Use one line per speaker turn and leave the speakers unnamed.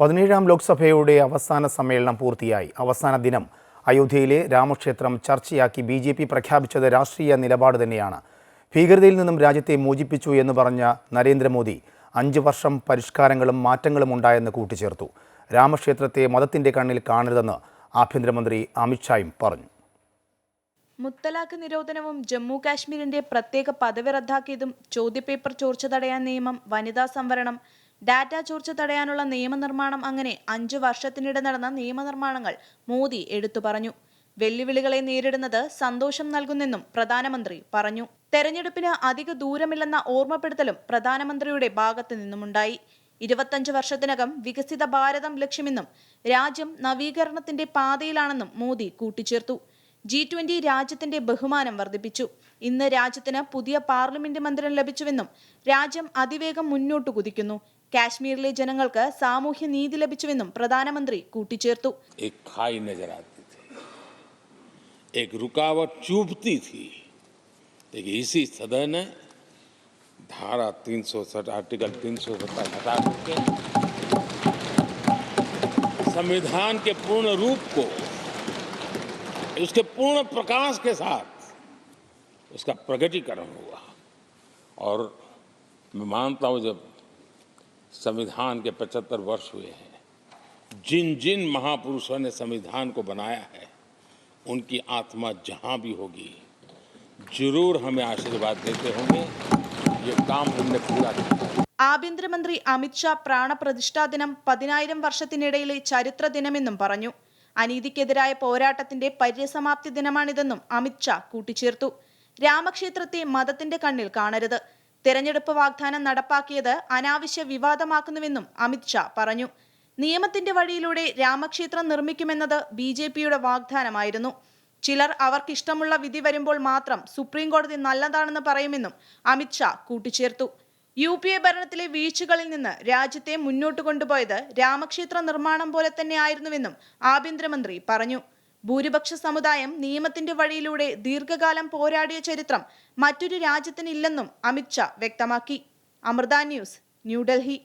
പതിനേഴാം ലോക്സഭയുടെ അവസാന സമ്മേളനം പൂർത്തിയായി. അവസാന ദിനം അയോധ്യയിലെ രാമക്ഷേത്രം ചർച്ചയാക്കി ബി ജെ പി പ്രഖ്യാപിച്ചത് രാഷ്ട്രീയ നിലപാട് തന്നെയാണ്. ഭീകരതയിൽ നിന്നും രാജ്യത്തെ മോചിപ്പിച്ചു എന്ന് പറഞ്ഞ നരേന്ദ്രമോദി അഞ്ച് വർഷം പരിഷ്കാരങ്ങളും മാറ്റങ്ങളും ഉണ്ടായെന്ന് കൂട്ടിച്ചേർത്തു. രാമക്ഷേത്രത്തെ മതത്തിന്റെ കണ്ണിൽ കാണരുതെന്ന് ആഭ്യന്തരമന്ത്രി അമിത്ഷായും പറഞ്ഞു.
മുത്തലാഖ് നിരോധനവും ജമ്മു കാശ്മീരിന്റെ പ്രത്യേക പദവി റദ്ദാക്കിയതും ചോദ്യപേപ്പർ ചോർച്ച തടയാൻ നിയമം വനിതാ സംവരണം ഡാറ്റ ചോർച്ച തടയാനുള്ള നിയമനിർമ്മാണം അങ്ങനെ അഞ്ചു വർഷത്തിനിടെ നടന്ന നിയമനിർമ്മാണങ്ങൾ മോദി എടുത്തു പറഞ്ഞു. വെല്ലുവിളികളെ നേരിടുന്നത് സന്തോഷം നൽകുന്നെന്നും പ്രധാനമന്ത്രി പറഞ്ഞു. തെരഞ്ഞെടുപ്പിന് അധിക ദൂരമില്ലെന്ന ഓർമ്മപ്പെടുത്തലും പ്രധാനമന്ത്രിയുടെ ഭാഗത്തു നിന്നുമുണ്ടായി. ഇരുപത്തഞ്ച് വർഷത്തിനകം വികസിത ഭാരതം ലക്ഷ്യമെന്നും രാജ്യം നവീകരണത്തിന്റെ പാതയിലാണെന്നും മോദി കൂട്ടിച്ചേർത്തു. ജി ട്വന്റി രാജ്യത്തിന്റെ ബഹുമാനം വർദ്ധിപ്പിച്ചു. ഇന്ന് രാജ്യത്തിന് പുതിയ പാർലമെന്റ് മന്ദിരം ലഭിച്ചുവെന്നും രാജ്യം അതിവേഗം മുന്നോട്ടു കുതിക്കുന്നു. കാശ്മീരിലെ ജനങ്ങൾക്ക് സാമൂഹ്യ നീതി ലഭിച്ചുവെന്നും പ്രധാനമന്ത്രി കൂട്ടിച്ചേർത്തു
एक खाई नजर आती थी एक रुकावट चुभती थी लेकिन इसी सदन ने धारा 360 आर्टिकल 370 हटा करके संविधान के पूर्ण रूप को उसके पूर्ण प्रकाश के साथ उसका प्रगटीकरण हुआ और मैं मानता हूं जब संविधान के 75 वर्ष हुए हैं जिन जिन महापुरुषों ने संविधान को बनाया है उनकी आत्मा जहां भी होगी जरूर हमें आशीर्वाद देते होंगे ये काम हमने पूरा किया
ആഭ്യന്തരമന്ത്രി അമിത്ഷാ പ്രാണപ്രതിഷ്ഠാ ദിനം പതിനായിരം വർഷത്തിനിടയിലെ ചരിത്ര ദിനമെന്നും പറഞ്ഞു അനീതിക്കെതിരായ പോരാട്ടത്തിന്റെ പര്യസമാപ്തി ദിനമാണിതെന്നും അമിത്ഷാ കൂട്ടിച്ചേർത്തു രാമക്ഷേത്രത്തെ മതത്തിന്റെ കണ്ണിൽ കാണരുത് തെരഞ്ഞെടുപ്പ് വാഗ്ദാനം നടപ്പാക്കിയത് അനാവശ്യ വിവാദമാക്കുന്നുവെന്നും അമിത്ഷാ പറഞ്ഞു. നിയമത്തിന്റെ വഴിയിലൂടെ രാമക്ഷേത്രം നിർമ്മിക്കുമെന്നത് ബി ജെ പിയുടെ വാഗ്ദാനമായിരുന്നു. ചിലർ അവർക്കിഷ്ടമുള്ള വിധി വരുമ്പോൾ മാത്രം സുപ്രീം കോടതി നല്ലതാണെന്ന് പറയുമെന്നും അമിത്ഷാ കൂട്ടിച്ചേർത്തു. യു പി എ ഭരണത്തിലെ വീഴ്ചകളിൽ നിന്ന് രാജ്യത്തെ മുന്നോട്ട് കൊണ്ടുപോയത് രാമക്ഷേത്ര നിർമ്മാണം പോലെ തന്നെ ആയിരുന്നുവെന്നും ആഭ്യന്തരമന്ത്രി പറഞ്ഞു. ഭൂരിപക്ഷ സമുദായം നിയമത്തിന്റെ വഴിയിലൂടെ ദീർഘകാലം പോരാടിയ ചരിത്രം മറ്റൊരു രാജ്യത്തിനില്ലെന്നും അമിത്ഷാ വ്യക്തമാക്കി. അമൃത ന്യൂസ് ന്യൂഡൽഹി